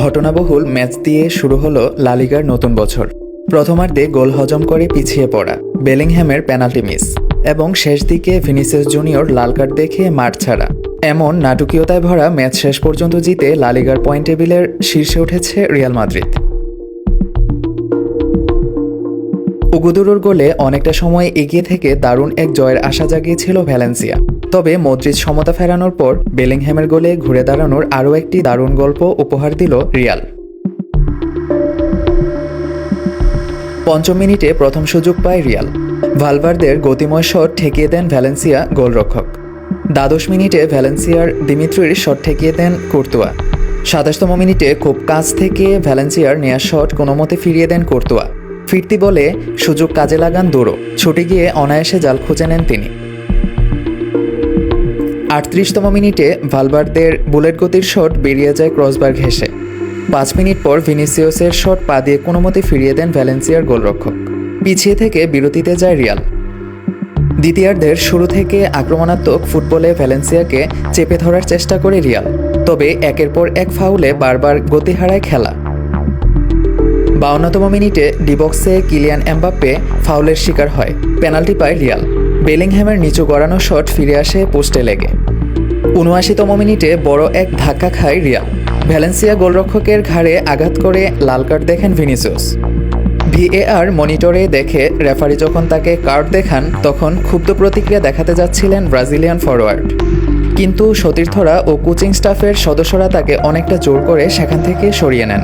ঘটনাবহুল match দিয়ে শুরু হল লালিগার নতুন বছর। প্রথমার্ধে গোল হজম করে পিছিয়ে পড়া বেলিংহ্যামের পেনাল্টি মিস, এবং শেষ দিকে ভিনিসিয়াস জুনিয়র লাল কার্ড দেখে মাঠ ছাড়া। এমন নাটকীয়তায় ভরা ম্যাচ শেষ পর্যন্ত জিতে লালিগার পয়েন্ট টেবিলের শীর্ষে উঠেছে রিয়াল মাদ্রিদ। উগুদুরুর গোলে অনেকটা সময় এগিয়ে থেকে দারুণ এক জয়ের আশা জাগিয়েছিল ভ্যালেন্সিয়া। তবে মদ্রিজ সমতা ফেরানোর পর বেলিংহ্যামের গোলে ঘুরে দাঁড়ানোর আরও একটি দারুণ গল্প উপহার দিল রিয়াল। পঞ্চম মিনিটে প্রথম সুযোগ পায় রিয়াল। ভালভারদের গতিময় শট ঠেকিয়ে দেন ভ্যালেন্সিয়া গোলরক্ষক। দ্বাদশ মিনিটে ভ্যালেন্সিয়ার দিমিত্রির শট ঠেকিয়ে দেন কুর্তুয়া। সাতাশতম মিনিটে খুব কাছ থেকে ভ্যালেন্সিয়ার নেয়া শট কোনো মতে ফিরিয়ে দেন কুর্তুয়া। ফিরতি বলে সুযোগ কাজে লাগান দৌড়ো ছুটে গিয়ে অনায়াসে জাল খুঁজে নেন তিনি। আটত্রিশতম মিনিটে ভালভারদের বুলেট গতির শট বেরিয়ে যায় ক্রসবার ঘেঁষে পাঁচ মিনিট পর ভিনিসিয়াসের শট পা দিয়ে কোনো মতে ফিরিয়ে দেন ভ্যালেন্সিয়ার গোলরক্ষক। পিছিয়ে থেকে বিরতিতে যায় রিয়াল। দ্বিতীয়ার্ধের শুরু থেকে আক্রমণাত্মক ফুটবলে ভ্যালেন্সিয়াকে চেপে ধরার চেষ্টা করে রিয়াল। তবে একের পর এক ফাউলে বারবার গতি হারায় খেলা। বাউন্নতম মিনিটে ডিবক্সে কিলিয়ান এমবাপ্পে ফাউলের শিকার হয়। পেনাল্টি পায় রিয়াল। বেলিংহ্যামের নিচু গড়ানো শট ফিরে আসে পোস্টে লেগে। উনআশিতম মিনিটে বড় এক ধাক্কা খায় রিয়াল। ভ্যালেন্সিয়া গোলরক্ষকের ঘাড়ে আঘাত করে লাল কার্ড দেখেন ভিনিসিয়াস ভিএআর মনিটরে দেখে রেফারি যখন তাকে কার্ড দেখান, তখন ক্ষুব্ধ প্রতিক্রিয়া দেখাতে যাচ্ছিলেন ব্রাজিলিয়ান ফরওয়ার্ড কিন্তু সতীর্থরা ও কোচিং স্টাফের সদস্যরা তাকে অনেকটা জোর করে সেখান থেকে সরিয়ে নেন।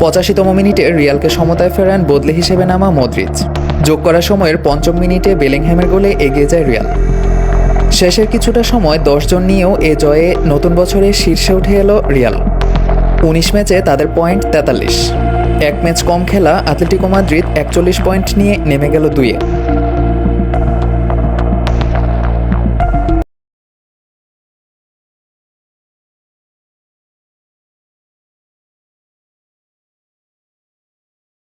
পঁচাশিতম মিনিটে রিয়ালকে সমতায় ফেরান বদলি হিসেবে নামা মদ্রিজ যোগ করার সময়ের পঞ্চম মিনিটে বেলিংহ্যামের গোলে এগিয়ে যায় রিয়াল। শেষের কিছুটা সময় দশজন নিয়েও এ জয়ে নতুন বছরে শীর্ষে উঠে এলো রিয়াল। উনিশ ম্যাচে তাদের পয়েন্ট তেতাল্লিশ। এক ম্যাচ কম খেলা আথলেটিকো মাদ্রিদ একচল্লিশ পয়েন্ট নিয়ে নেমে গেল দুইয়ে।